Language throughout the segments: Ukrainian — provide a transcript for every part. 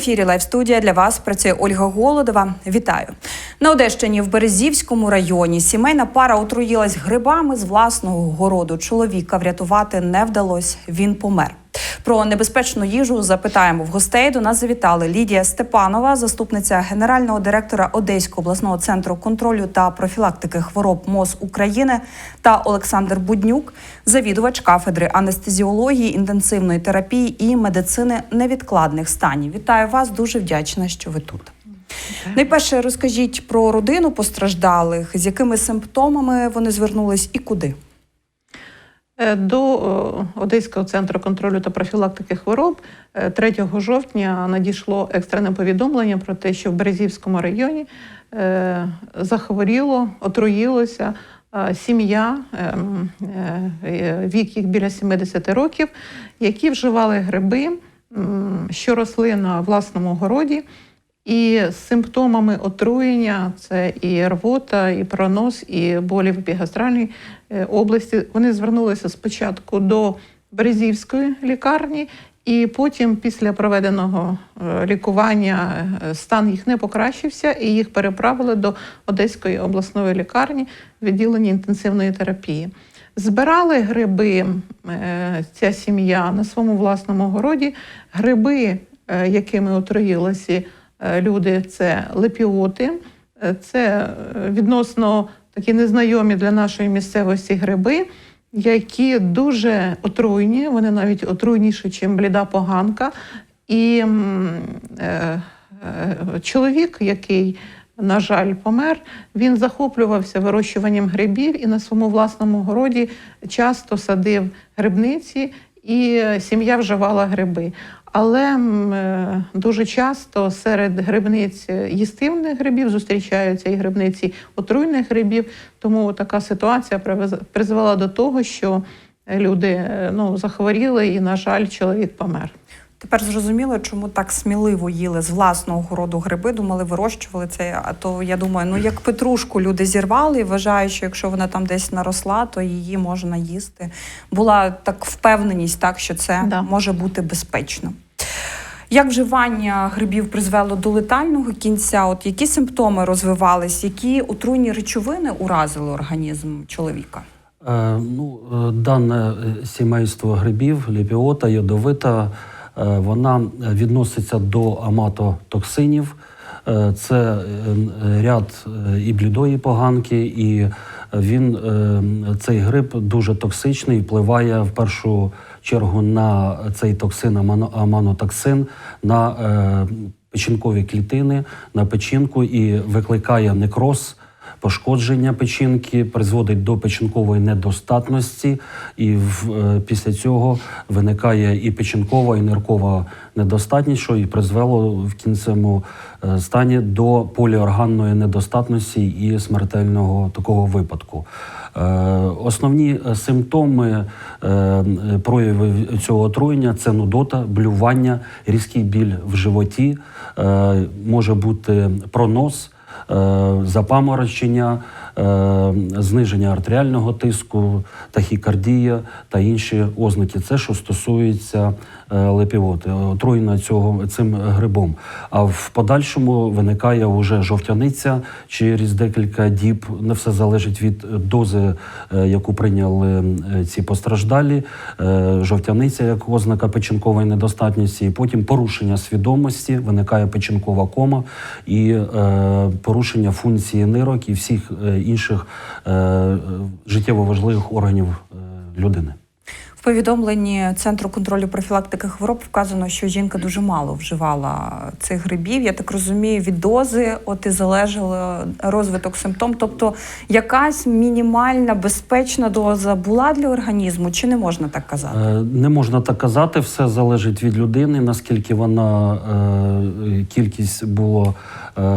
Ефірі Лайв студія для вас працює Ольга Голодова. Вітаю на Одещині в Березівському районі. Сімейна пара отруїлась грибами з власного городу. Чоловіка врятувати не вдалося. Він помер. Про небезпечну їжу запитаємо в гостей. До нас завітали Лідія Степанова, заступниця генерального директора Одеського обласного центру контролю та профілактики хвороб МОЗ України та Олександр Буднюк, завідувач кафедри анестезіології, інтенсивної терапії і медицини невідкладних станів. Вітаю вас, дуже вдячна, що ви тут. Найперше розкажіть про родину постраждалих, з якими симптомами вони звернулись і куди. Е, До Одеського центру контролю та профілактики хвороб е, 3 жовтня надійшло екстрене повідомлення про те, що в Березівському районі е, захворіло, отруїлося е, сім'я, е, е, е, вік їх біля 70 років, які вживали гриби, що росли на власному городі. І симптомами отруєння це і рвота, і пронос, і болі в епігастральній е, області. Вони звернулися спочатку до Березівської лікарні, і потім, після проведеного е, лікування, е, стан їх не покращився, і їх переправили до Одеської обласної лікарні відділення інтенсивної терапії. Збирали гриби ця сім'я на своєму власному городі. Гриби, якими отруїлися люди, це лепіоти, Е, це е, відносно такі незнайомі для нашої місцевості гриби, які дуже отруйні, вони навіть отруйніші, ніж бліда поганка. І е, е, чоловік, який на жаль, помер. Він захоплювався вирощуванням грибів і на своєму власному городі часто садив грибниці, і сім'я вживала гриби. Але е, дуже часто серед грибниць їстивних грибів зустрічаються і грибниці отруйних грибів. Тому така ситуація призвела до того, що люди е, ну, захворіли, і, на жаль, чоловік помер. Тепер зрозуміло, чому так сміливо їли з власного городу гриби, думали, вирощували це. А то я думаю, ну як петрушку люди зірвали і вважають, що якщо вона там десь наросла, то її можна їсти. Була так впевненість, так що це Да. може бути безпечно. Як вживання грибів призвело до летального кінця? От які симптоми розвивались, які отруйні речовини уразили організм чоловіка? Е, Ну, е, дане е, сімейство грибів, ліпіота, йодовита, вона відноситься до аматотоксинів. Е, Це е, ряд е, і блідої поганки, і він е, цей гриб дуже токсичний, впливає в першу чергу на цей токсин, амано- аманотоксин, на е, печінкові клітини, на печінку і викликає некроз пошкодження печінки, призводить до печінкової недостатності, і в, е, після цього виникає і печінкова, і ниркова недостатність, що і призвело в кінцевому е, стані до поліорганної недостатності і смертельного такого випадку. Е, Основні е, симптоми прояви цього отруєння це нудота, блювання, різкий біль в животі, може бути пронос запаморочення, е, зниження артеріального тиску, тахікардія та інші ознаки. Це що стосується е, лепівоти, отруєна цього цим грибом. А в подальшому виникає вже жовтяниця через декілька діб. Не все залежить від дози, е, яку прийняли е, ці постраждалі. Е, Жовтяниця як ознака печінкової недостатності, і потім порушення свідомості, виникає печінкова кома і е, порушення функції нирок і всіх е, інших е, життєво важливих органів е, людини. В повідомленні Центру контролю профілактики хвороб вказано, що жінка дуже мало вживала цих грибів. Я так розумію, від дози от і залежало розвиток симптом. Тобто, якась мінімальна безпечна доза була для організму, чи не можна так казати? Е, Не можна так казати, все залежить від людини, наскільки вона кількість було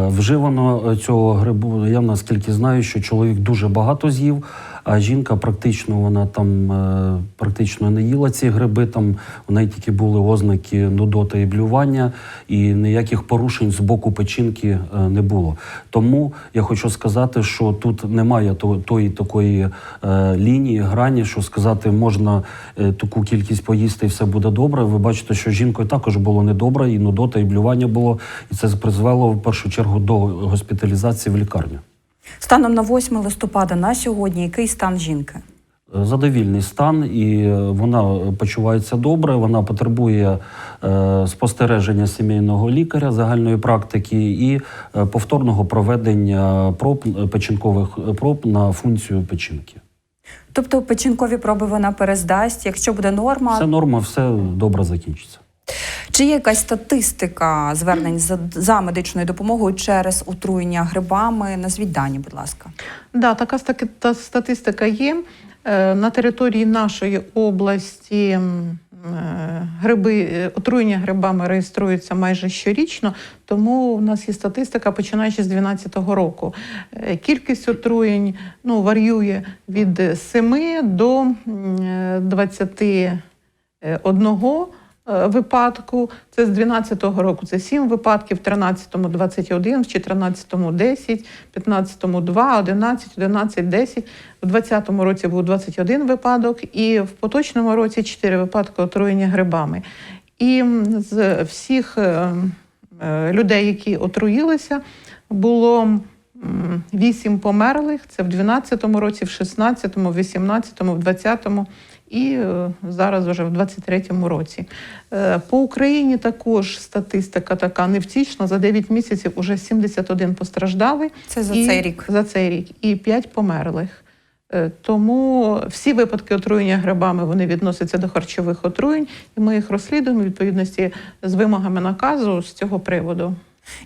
вживано цього грибу. Я наскільки знаю, що чоловік дуже багато з'їв, А жінка практично вона там е, практично не їла ці гриби. Там у неї тільки були ознаки нудоти і блювання, і ніяких порушень з боку печінки е, не було. Тому я хочу сказати, що тут немає то- тої такої е, лінії, грані, що сказати, можна таку кількість поїсти і все буде добре. Ви бачите, що жінкою також було недобре, і нудота, і блювання було, і це призвело в першу чергу до госпіталізації в лікарню. Станом на 8 листопада на сьогодні який стан жінки? Задовільний стан, і е, вона почувається добре. Вона потребує е, спостереження сімейного лікаря загальної практики і е, повторного проведення проб печінкових проб на функцію печінки. Тобто печінкові проби вона перездасть, якщо буде норма. Все норма, все добре закінчиться. Чи є якась статистика звернень за, за медичною допомогою через отруєння грибами? Назвіть дані, будь ласка. Да, така та статистика є. Е, На території нашої області е, гриби, е, отруєння грибами реєструються майже щорічно, тому в нас є статистика, починаючи з 2012 року. Кількість отруєнь ну, варіює від 7 до е, 21 е, випадку. Це з 12-го року це 7 випадків, в 13-му 21, в 14-му 10, в 15-му 2, 11, 11, 10. В 20-му році був 21 випадок і в поточному році 4 випадки отруєння грибами. І з всіх е, е, людей, які отруїлися, було вісім померлих. Це в 12-му році, в 16-му, в 18-му, в 20-му і е, зараз вже в 23-му році. Е, По Україні також статистика така невтішна. За 9 місяців уже 71 постраждали. Це за і, цей рік. За цей рік. І 5 померлих. Е, Тому всі випадки отруєння грибами вони відносяться до харчових отруєнь, і ми їх розслідуємо у відповідності з вимогами наказу з цього приводу.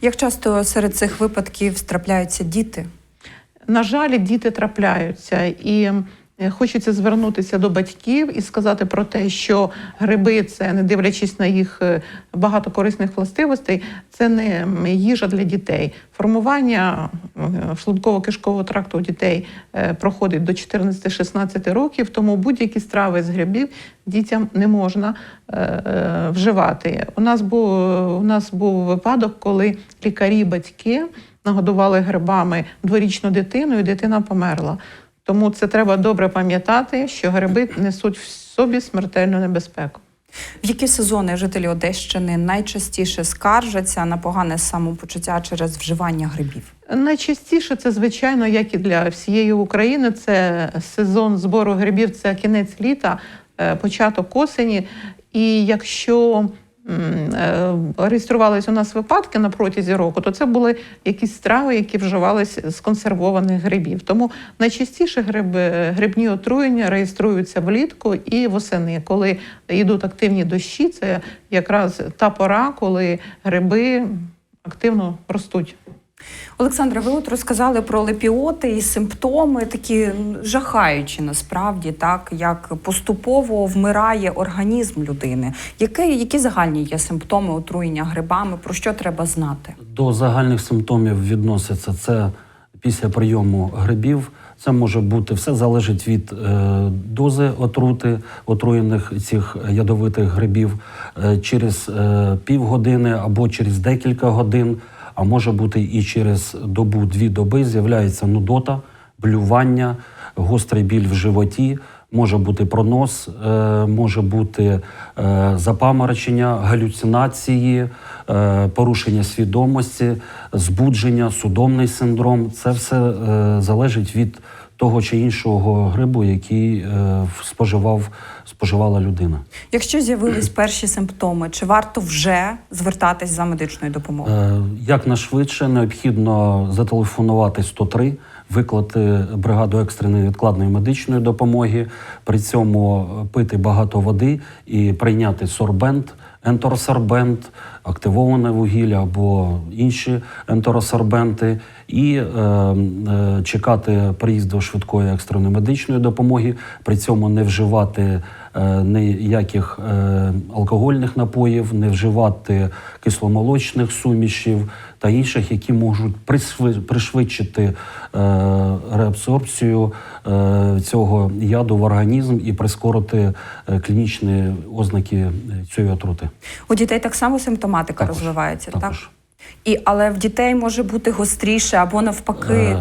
Як часто серед цих випадків трапляються діти? На жаль, діти трапляються і. Е, Хочеться звернутися до батьків і сказати про те, що гриби це, не дивлячись на їх е, багато корисних властивостей, це не їжа для дітей. Формування е, шлунково-кишкового тракту у дітей проходить до 14-16 років, тому будь-які страви з грибів дітям не можна вживати. У нас був у нас був випадок, коли лікарі, батьки нагодували грибами дворічну дитину, і дитина померла. Тому це треба добре пам'ятати, що гриби несуть в собі смертельну небезпеку. В які сезони жителі Одещини найчастіше скаржаться на погане самопочуття через вживання грибів? Найчастіше це, звичайно, як і для всієї України, це сезон збору грибів, це кінець літа, е, початок осені. І якщо реєструвалися у нас випадки на протязі року, то це були якісь страви, які вживалися з консервованих грибів. Тому найчастіше гриби, грибні отруєння реєструються влітку і восени, коли йдуть активні дощі. Це якраз та пора, коли гриби активно ростуть. Олександра, ви от розказали про лепіоти і симптоми, такі жахаючі насправді, так як поступово вмирає організм людини. Які, які загальні є симптоми отруєння грибами? Про що треба знати? До загальних симптомів відноситься це після прийому грибів. Це може бути все залежить від е, дози отрути отруєних цих ядовитих грибів е, через е, півгодини або через декілька годин, а може бути і через добу-дві доби з'являється нудота, блювання, гострий біль в животі. Може бути пронос, е, може бути е, запаморочення, галюцинації, е, порушення свідомості, збудження, судомний синдром. Це все залежить від того чи іншого грибу, який споживав, споживала людина. Якщо з'явились перші симптоми, чи варто вже звертатись за медичною допомогою? Е, Якнайшвидше необхідно зателефонувати 103, виклати бригаду екстреної відкладної медичної допомоги, при цьому пити багато води і прийняти сорбент, ентеросорбент, активоване вугілля або інші ентеросорбенти, і е, е, чекати приїзду швидкої екстреної медичної допомоги, при цьому не вживати ніяких е, алкогольних напоїв, не вживати кисломолочних сумішів та інших, які можуть пришвидшити е, реабсорбцію е, цього яду в організм і прискорити е, клінічні ознаки е, цієї отрути. У дітей так само симптоматика Також, розвивається, також. так? І, але в дітей може бути гостріше або навпаки.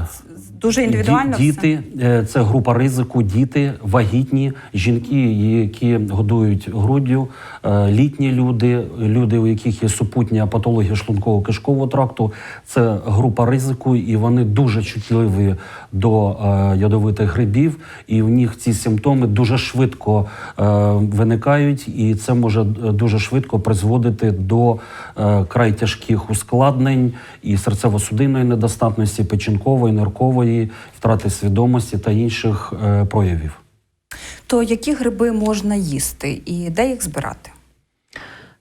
Е, Дуже індивідуально. Ді- Діти е, це група ризику, діти, вагітні, жінки, які годують груддю, е, літні люди, люди, у яких є супутня патологія шлунково-кишкового тракту. Це група ризику, і вони дуже чутливі до е, ядовитих грибів, і в них ці симптоми дуже швидко е, виникають, і це може е, дуже швидко призводити до е, край тяжких ускладнень і серцево-судинної недостатності, печінкової, ниркової, втрати свідомості та інших е, проявів. То які гриби можна їсти і де їх збирати?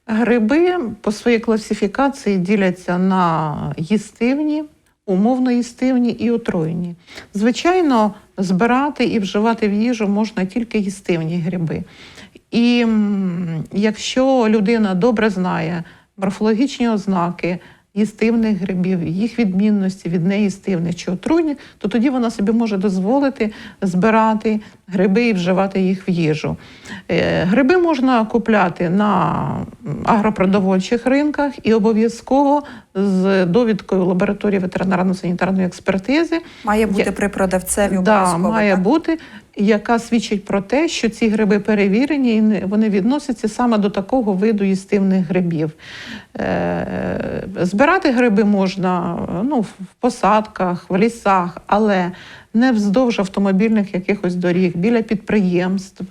Гриби по своїй класифікації діляться на їстивні, умовно їстивні і отруєні. Звичайно, збирати і вживати в їжу можна тільки їстивні гриби. І якщо людина добре знає морфологічні ознаки їстивних грибів, їх відмінності від неїстивних чи отруйних, то тоді вона собі може дозволити збирати гриби і вживати їх в їжу. Е, Гриби можна купляти на агропродовольчих ринках і обов'язково з довідкою лабораторії ветеринарно-санітарної експертизи. Має бути при продавцеві Да, має так? бути, яка свідчить про те, що ці гриби перевірені і вони відносяться саме до такого виду їстивних грибів. Е, Збирати гриби можна ну, в посадках, в лісах, але не вздовж автомобільних якихось доріг, біля підприємств,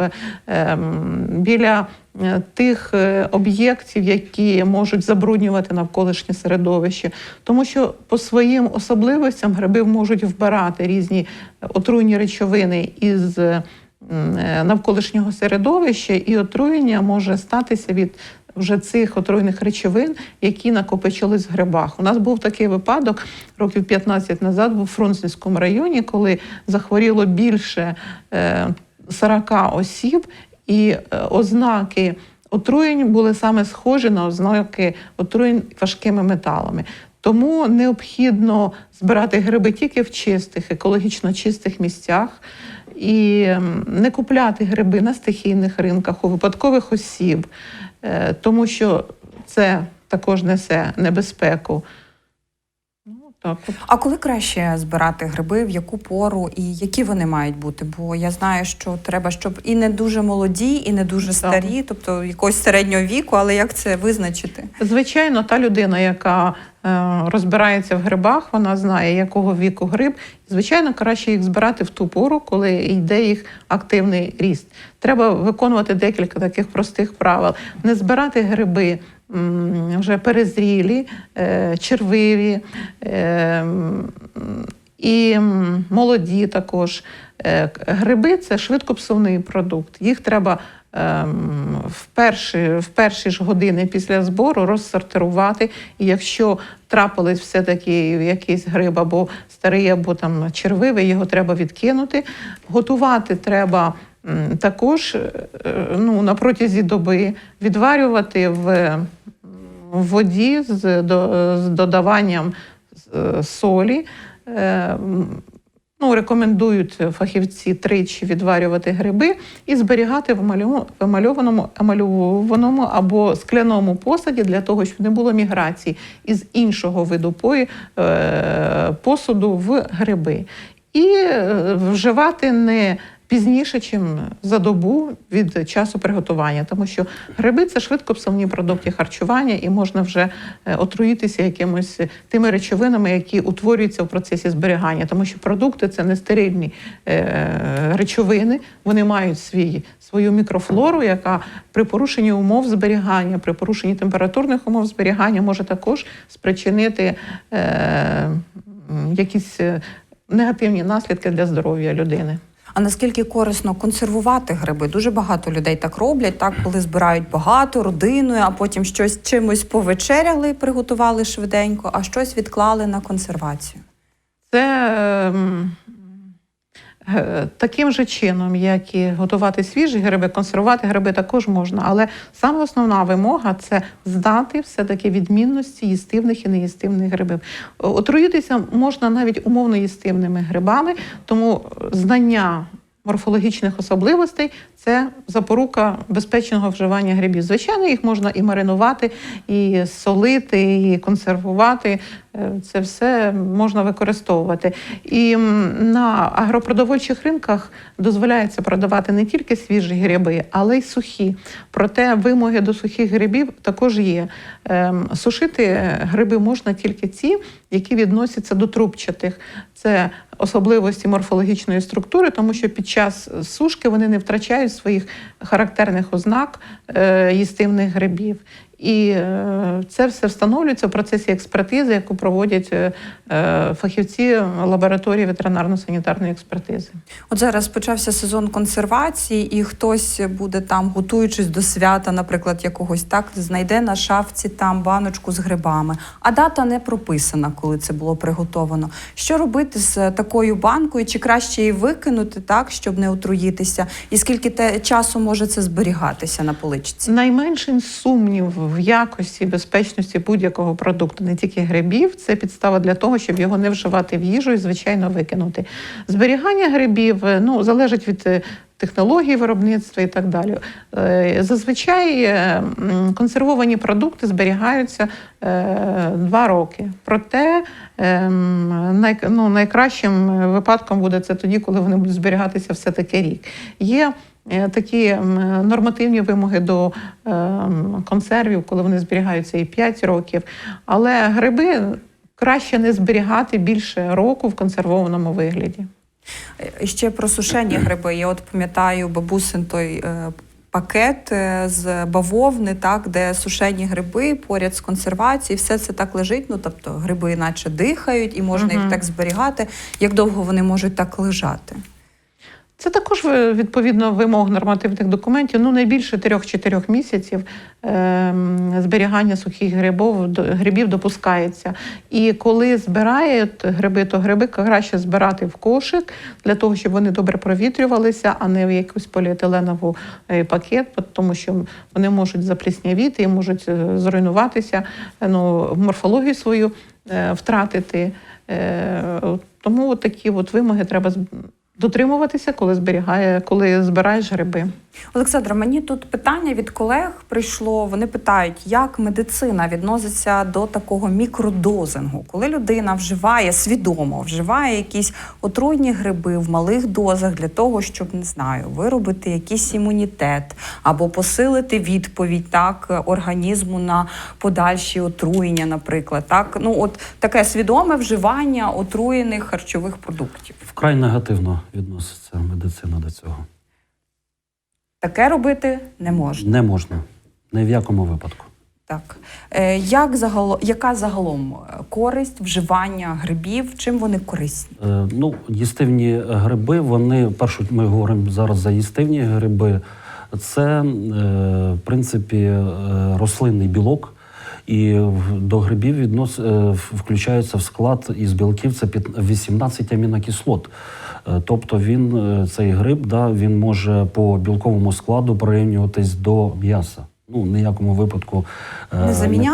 ем, біля е, тих е, об'єктів, які можуть забруднювати навколишнє середовище. Тому що по своїм особливостям гриби можуть вбирати різні отруйні речовини із е, навколишнього середовища, і отруєння може статися від вже цих отруйних речовин, які накопичились в грибах. У нас був такий випадок років 15 назад в Фрунзенському районі, коли захворіло більше е, 40 осіб, і е, ознаки отруєнь були саме схожі на ознаки отруєнь важкими металами. Тому необхідно збирати гриби тільки в чистих, екологічно чистих місцях і не купляти гриби на стихійних ринках у випадкових осіб, е, тому що це також несе небезпеку. Ну, так от. А коли краще збирати гриби, в яку пору і які вони мають бути? Бо я знаю, що треба, щоб і не дуже молоді, і не дуже старі, тобто якогось середнього віку, але як це визначити? Звичайно, та людина, яка розбирається в грибах, вона знає, якого віку гриб. Звичайно, краще їх збирати в ту пору, коли йде їх активний ріст. Треба виконувати декілька таких простих правил: не збирати гриби. Вже перезрілі, е, червиві е, і молоді також. Е, Гриби це швидкопсувний продукт. Їх треба ем, в перші, в перші ж години після збору розсортирувати. І якщо трапились все-таки якийсь гриб або старий, або там червивий, його треба відкинути. Готувати треба. Також е, ну, на протязі доби відварювати в, воді з додаванням е, солі. Е, Ну, рекомендують фахівці тричі відварювати гриби і зберігати в емальованому, емальованому або скляному посаді для того, щоб не було міграції із іншого виду е, посуду в гриби. І е, вживати не пізніше, чим за добу від часу приготування, тому що гриби це швидкопсувні продукти харчування, і можна вже е, отруїтися якимось тими речовинами, які утворюються в процесі зберігання, тому що продукти це не стерильні е, речовини, вони мають свій, свою мікрофлору, яка при порушенні умов зберігання, при порушенні температурних умов зберігання може також спричинити е, якісь негативні наслідки для здоров'я людини. А наскільки корисно консервувати гриби? Дуже багато людей так роблять, так коли збирають багато родиною, а потім щось чимось повечеряли, приготували швиденько, а щось відклали на консервацію. Це ем, Таким же чином, як і готувати свіжі гриби, консервувати гриби також можна. Але саме основна вимога це здати все-таки відмінності їстивних і неїстивних грибів. Отруїтися можна навіть умовно їстивними грибами, тому знання морфологічних особливостей це запорука безпечного вживання грибів. Звичайно, їх можна і маринувати, і солити, і консервувати. Е, Це все можна використовувати. І на агропродовольчих ринках дозволяється продавати не тільки свіжі гриби, але й сухі. Проте вимоги до сухих грибів також є. Ем, Сушити гриби можна тільки ті, які відносяться до трубчатих. Це особливості морфологічної структури, тому що під час сушки вони не втрачають своїх характерних ознак е, їстивних грибів. І е, це все встановлюється в процесі експертизи, яку проводять е, е, фахівці лабораторії ветеринарно-санітарної експертизи. От зараз почався сезон консервації, і хтось буде там, готуючись до свята, наприклад, якогось так, знайде на шафці там баночку з грибами. А дата не прописана, коли це було приготовано. Що робити з такою банкою? Чи краще її викинути так, щоб не отруїтися? І скільки те часу може це зберігатися на поличці? Найменший сумнів в якості безпечності будь-якого продукту, не тільки грибів, це підстава для того, щоб його не вживати в їжу і, звичайно, викинути. Зберігання грибів е, ну, залежить від. е, Технології виробництва і так далі. Е, Зазвичай консервовані продукти зберігаються два роки. Проте ну, найкращим випадком буде це тоді, коли вони будуть зберігатися все-таки рік. Є такі нормативні вимоги до ем, консервів, коли вони зберігаються і 5 років. Але гриби краще не зберігати більше року в консервованому вигляді. Е, Ще про сушені гриби. Я от пам'ятаю бабусин той е, пакет е, з бавовни, так, де сушені гриби поряд з консервацією, все це так лежить. Ну тобто гриби наче дихають, і можна їх так зберігати. Як довго вони можуть так лежати? Це також е, відповідно вимог нормативних документів. Ну найбільше 3-4 місяців ем, зберігання сухих до- грибів допускається. І коли збирають гриби, то гриби краще збирати в кошик для того, щоб вони добре провітрювалися, а не в якусь поліетиленову е, пакет, тому що вони можуть запліснявіти і можуть е, зруйнуватися, ну, морфологію свою втратити. Тому от такі от вимоги треба дотримуватися, коли зберігає, коли збираєш гриби. Олександра, мені тут питання від колег прийшло. Вони питають, як медицина відноситься до такого мікродозингу, коли людина вживає свідомо, вживає якісь отруйні гриби в малих дозах для того, щоб не знаю, виробити якийсь імунітет або посилити відповідь так організму на подальші отруєння, наприклад. Так, ну от таке свідоме вживання отруєних харчових продуктів. Вкрай негативно відноситься медицина до цього. Таке робити не можна. Не можна. Ні в якому випадку. Так, е, як загало, яка загалом е, користь вживання грибів? Чим вони корисні? Е, Ну, їстивні гриби, вони першу ми говоримо зараз за їстивні гриби. Це, е, в принципі, е, рослинний білок. І до грибів віднос, е, в- склад із білків це 18 амінокислот. Е, Тобто він, е, цей гриб, да, він може по білковому складу прирівнюватись до м'яса. Ну, в ніякому випадку Не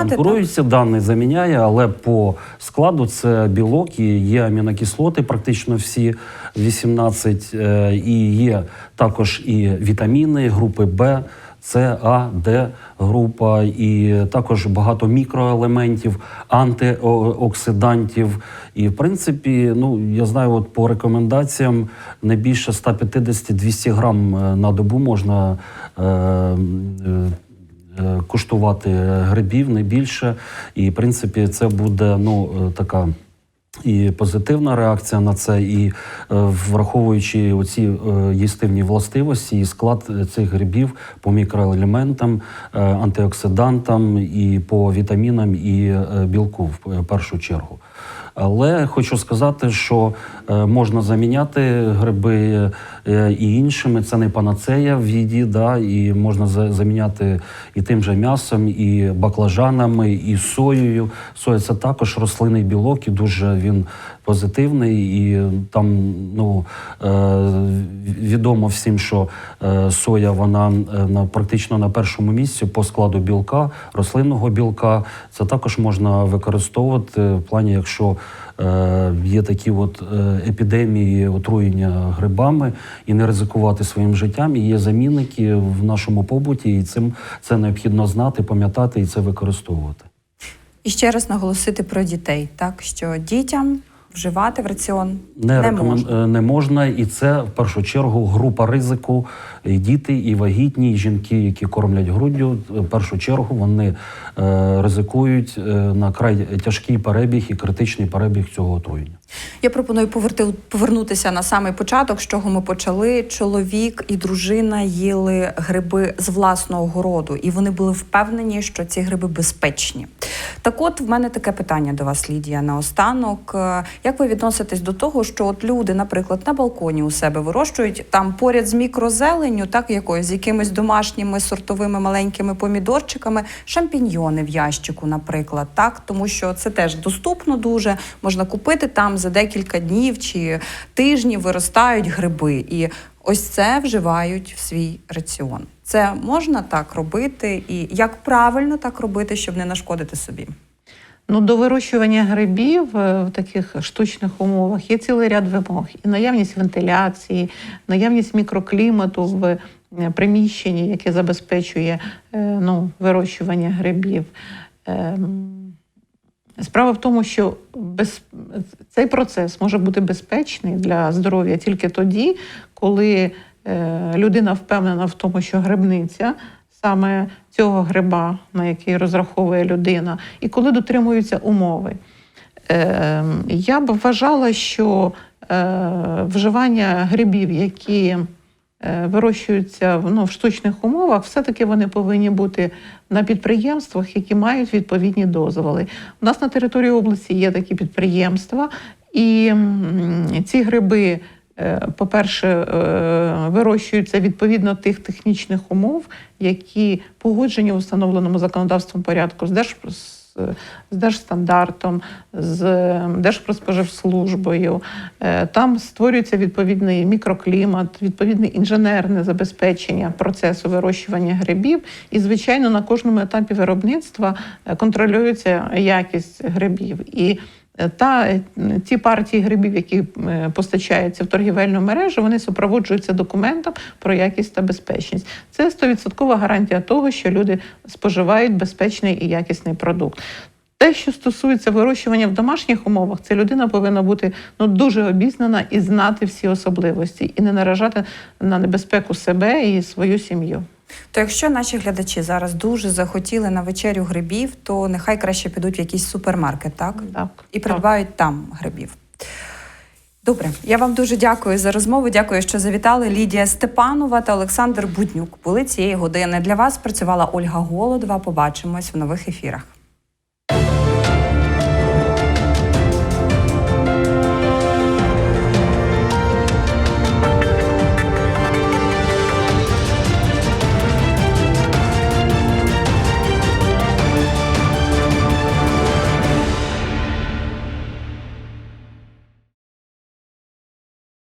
так? конкурується, да, не заміняє, але по складу це білок і є амінокислоти, практично всі 18, е, і є також і вітаміни групи Б. С, А, Д група, і також багато мікроелементів, антиоксидантів. І в принципі, ну я знаю, от по рекомендаціям не більше 150-200 грам е, на добу можна. Е, е, е, Куштувати грибів не більше, і в принципі це буде ну е, така і позитивна реакція на це, і е, враховуючи оці е, їстивні властивості і склад цих грибів по мікроелементам, е, антиоксидантам і по вітамінам і е, білку в першу чергу. Але хочу сказати, що е, можна заміняти гриби е, і іншими. Це не панацея в їді, да, і можна за- заміняти і тим же м'ясом, і баклажанами, і соєю. Соя це також рослинний білок, і дуже він позитивний. І там ну, е, відомо всім, що е, соя вона е, на, практично на першому місці по складу білка, рослинного білка. Це також можна використовувати в плані, якщо е, є такі от е, епідемії отруєння грибами, і не ризикувати своїм життям. І є замінники в нашому побуті, і цим це необхідно знати, пам'ятати і це використовувати. І ще раз наголосити про дітей, так що дітям вживати в раціон Не, не, рекомен... можна. е, не можна, і це в першу чергу група ризику. І діти, і вагітні, і жінки, які кормлять груддю. В першу чергу вони е, ризикують е, на край тяжкий перебіг і критичний перебіг цього отруєння. Я пропоную поверти, повернутися на самий початок, з чого ми почали. Чоловік і дружина їли гриби з власного городу, і вони були впевнені, що ці гриби безпечні. Так, от в мене таке питання до вас, Лідія, наостанок. Е, Як ви відноситесь до того, що от люди, наприклад, на балконі у себе вирощують там поряд з мікрозеленню, так якоюсь з якимись домашніми сортовими маленькими помідорчиками, шампіньйони в ящику, наприклад, так, тому що це теж доступно дуже можна купити там за декілька днів чи тижнів виростають гриби, і ось це вживають в свій раціон. Це можна так робити, і як правильно так робити, щоб не нашкодити собі. Ну, до вирощування грибів е, в таких штучних умовах є цілий ряд вимог: і наявність вентиляції, наявність мікроклімату в е, приміщенні, яке забезпечує е, ну, вирощування грибів. Ем, Справа в тому, що без... цей процес може бути безпечний для здоров'я тільки тоді, коли людина впевнена в тому, що грибниця саме цього гриба, на який розраховує людина, і коли дотримуються умови. Е, я б вважала, що е, вживання грибів, які е, вирощуються ну, в штучних умовах, все-таки вони повинні бути на підприємствах, які мають відповідні дозволи. У нас на території області є такі підприємства, і ці гриби. Е, По-перше, е, вирощуються відповідно тих технічних умов, які погоджені в установленому законодавством порядку з Держ з- з держстандартом, з е, Держпродспоживслужбою. Е, Там створюється відповідний мікроклімат, відповідне інженерне забезпечення процесу вирощування грибів. І, звичайно, на кожному етапі виробництва е, контролюється якість грибів. І е, та е, ті партії грибів, які е, постачаються в торгівельну мережу, вони супроводжуються документом про якість та безпечність. Це 100% гарантія того, що люди споживають безпечний і якісний продукт. Те, що стосується вирощування в домашніх умовах, це людина повинна бути ну дуже обізнана і знати всі особливості, і не наражати на небезпеку себе і свою сім'ю. То якщо наші глядачі зараз дуже захотіли на вечерю грибів, то нехай краще підуть в якийсь супермаркет, так? Так, І так. придбають там грибів. Добре, я вам дуже дякую за розмову. Дякую, що завітали. Лідія Степанова та Олександр Буднюк були цієї години. Для вас працювала Ольга Голодова. Побачимось в нових ефірах.